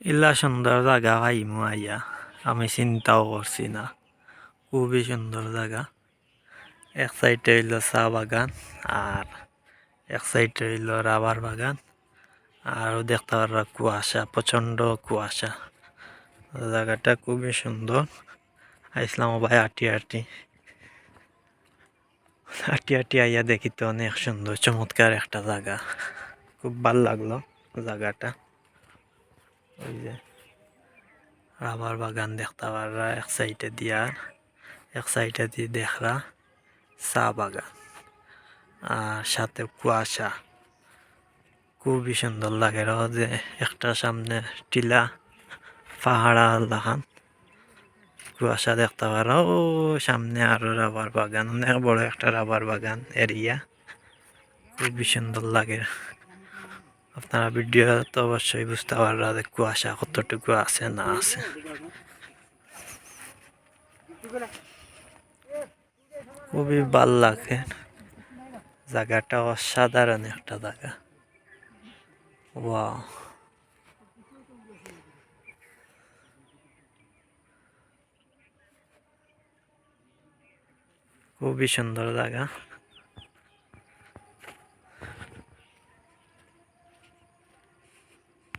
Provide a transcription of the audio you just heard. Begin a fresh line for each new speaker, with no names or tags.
ইলা সুন্দর জায়গা ভাইমু আইয়া আমি চিন্তাও করছি না খুবই সুন্দর জায়গা এক সাইডে হইল চা বাগান আর এক সাইডে হইল রাবার বাগান আর দেখতে পাররা কুয়াশা প্রচণ্ড কুয়াশা জায়গাটা খুবই সুন্দর আইসলাম ভাই আটি আটি আটি আটি আইয়া দেখি তো অনেক সুন্দর চমৎকার একটা জায়গা খুব ভালো লাগল জায়গাটা ওই যে, রাবার বাগান দেখতে পাররা, এক সাইডে দিয়া, এক সাইডে দিয়ে দেখরা চা বাগান। আর সাথে কুয়াশা। খুবই সুন্দর লাগে র, যে একটা সামনে টিলা, পাহাড়া লাগান কুয়াশা দেখতে পারো ও সামনে আরও রাবার বাগান, অনেক বড় একটা রাবার বাগান এরিয়া। খুবই সুন্দর লাগে। আপনারা ভিডিও তো অবশ্যই বুঝতে পাররা যে কুয়াশা কতটুকু আছে, না আছে। খুবই ভালো লাগে। জায়গাটা অসাধারণ একটা জায়গা। ওয়াও। খুবই সুন্দর জায়গা।